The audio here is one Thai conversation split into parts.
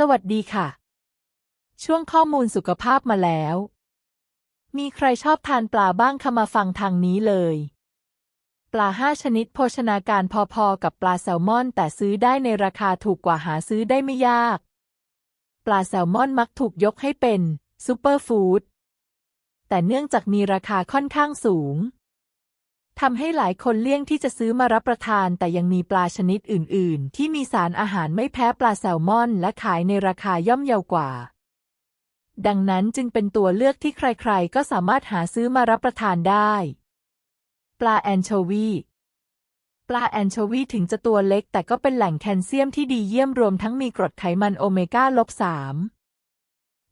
สวัสดีค่ะ ช่วงข้อมูลสุขภาพมาแล้ว มีใครชอบทานปลาบ้างคะมาฟังทางนี้เลย ปลาห้าชนิดโภชนาการพอๆกับปลาแซลมอน แต่ซื้อได้ในราคาถูกกว่าหาซื้อได้ไม่ยาก ปลาแซลมอนมักถูกยกให้เป็นซูเปอร์ฟู้ดแต่เนื่องจากมีราคาค่อนข้างสูง ทำให้หลายคนเลี่ยงที่จะซื้อมารับประทาน แต่ยังมีปลาชนิดอื่น ๆ ที่มีสารอาหารไม่แพ้ปลาแซลมอน และขายในราคาย่อมเยาวกว่า ดังนั้นจึงเป็นตัวเลือกที่ใคร ๆ ก็สามารถหาซื้อมารับประทานได้ ปลาแอนโชวีปลาแอนโชวีถึงจะตัวเล็กแต่ก็เป็นแหล่งแคลเซียมที่ดีเยี่ยมรวมทั้งมีกรดไขมันโอเมก้าลบสาม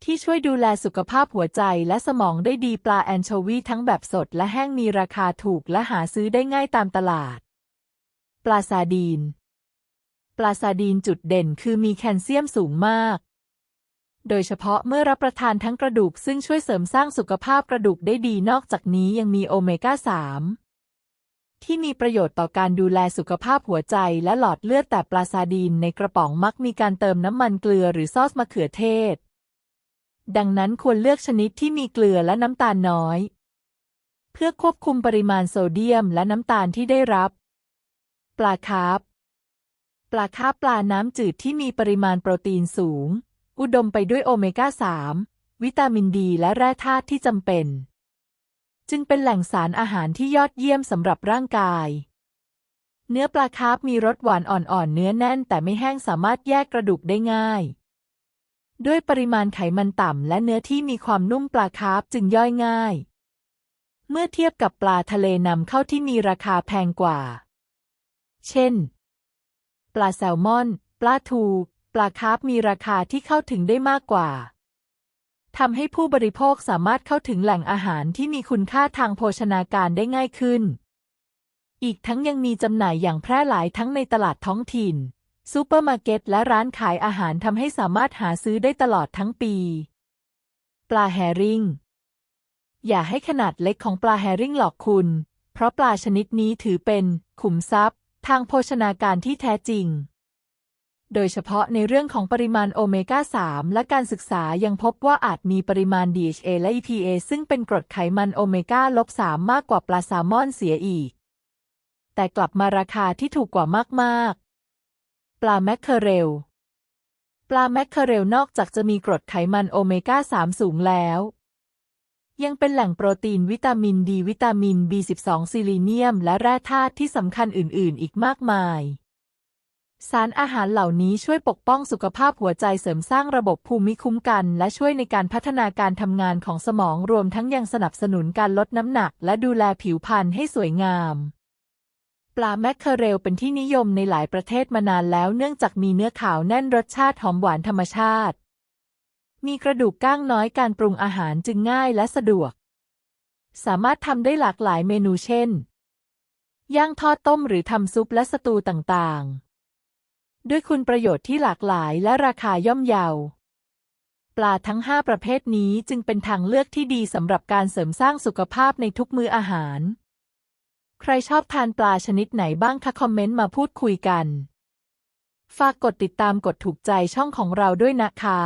ที่ช่วยดูแลสุขภาพหัวใจและสมองได้ดีปลาแอนโชวีทั้งแบบสดและแห้งมีราคาถูกและหาซื้อได้ง่ายตามตลาด ปลาซาดีน ปลาซาดีนจุดเด่นคือมีแคลเซียมสูงมาก โดยเฉพาะเมื่อรับประทานทั้งกระดูกซึ่งช่วยเสริมสร้างสุขภาพกระดูกได้ดีนอกจากนี้ยังมีโอเมก้า 3ที่มีประโยชน์ต่อการดูแลสุขภาพหัวใจและหลอดเลือดแต่ปลาซาดีนในกระป๋องมักมีการเติมน้ำมันเกลือหรือซอสมะเขือเทศ ดังนั้นควรเลือกชนิดที่มีเกลือและน้ำตาลน้อย เพื่อควบคุมปริมาณโซเดียมและน้ำตาลที่ได้รับ ปลาคาร์ฟปลาคาร์ฟปลาน้ำจืดที่มีปริมาณโปรตีนสูง อุดมไปด้วยโอเมก้า 3 วิตามินดีและแร่ธาตุที่จำเป็น จึงเป็นแหล่งสารอาหารที่ยอดเยี่ยมสำหรับร่างกาย เนื้อปลาคาร์ฟมีรสหวานอ่อนๆ เนื้อแน่นแต่ไม่แห้งสามารถแยกกระดูกได้ง่าย ด้วยปริมาณไขมันต่ำและเนื้อที่มีความนุ่มปลาคาร์ฟจึงย่อยง่าย เมื่อเทียบกับปลาทะเลนำเข้าที่มีราคาแพงกว่า เช่น ปลาแซลมอน ปลาทู ปลาคาร์ฟมีราคาที่เข้าถึงได้มากกว่าทำให้ผู้บริโภคสามารถเข้าถึงแหล่งอาหารที่มีคุณค่าทางโภชนาการได้ง่ายขึ้น อีกทั้งยังมีจำหน่ายอย่างแพร่หลายทั้งในตลาดท้องถิ่น ซูเปอร์มาร์เก็ตและร้านขายอาหารทำให้สามารถหาซื้อได้ตลอดทั้งปี ปลาแฮริงอย่าให้ขนาดเล็กของปลาแฮริงหลอกคุณ เพราะปลาชนิดนี้ถือเป็นขุมทรัพย์ ทางโภชนาการที่แท้จริง โดยเฉพาะในเรื่องของปริมาณโอเมก้า 3 และการศึกษายังพบว่าอาจมีปริมาณ DHA และ EPA ซึ่งเป็นกรดไขมันโอเมก้าลบ3มากกว่าปลาแซลมอนเสียอีก แต่กลับมาราคาที่ถูกกว่ามาก ปลาแมคเคอเรล ปลาแมคเคอเรลนอกจากจะมีกรดไขมันโอเมก้า 3 สูงแล้ว ยังเป็นแหล่งโปรตีนวิตามินดี วิตามิน B12 ซิลิเนียม และแร่ธาตุที่สำคัญอื่น ๆ อีกมากมาย สารอาหารเหล่านี้ช่วยปกป้องสุขภาพหัวใจเสริมสร้างระบบภูมิคุ้มกัน และช่วยในการพัฒนาการทำงานของสมองรวมทั้งยังสนับสนุนการลดน้ำหนัก และดูแลผิวพรรณให้สวยงาม ปลาแมคเคอเรลเป็นที่นิยมในหลายประเทศมานานแล้วเนื่องจากมีเนื้อขาวแน่นรสชาติหอมหวานธรรมชาติ มีกระดูกก้างน้อยการปรุงอาหารจึงง่ายและสะดวก สามารถทำได้หลากหลายเมนูเช่น ย่างทอดต้มหรือทำซุปและสตูต่างๆ ด้วยคุณประโยชน์ที่หลากหลายและราคาย่อมเยา ปลาทั้งห้าประเภทนี้จึงเป็นทางเลือกที่ดีสำหรับการเสริมสร้างสุขภาพในทุกมื้ออาหาร ใครชอบทานปลาชนิดไหนบ้างคะคอมเมนต์มาพูดคุยกัน ฝากกดติดตามกดถูกใจช่องของเราด้วยนะคะ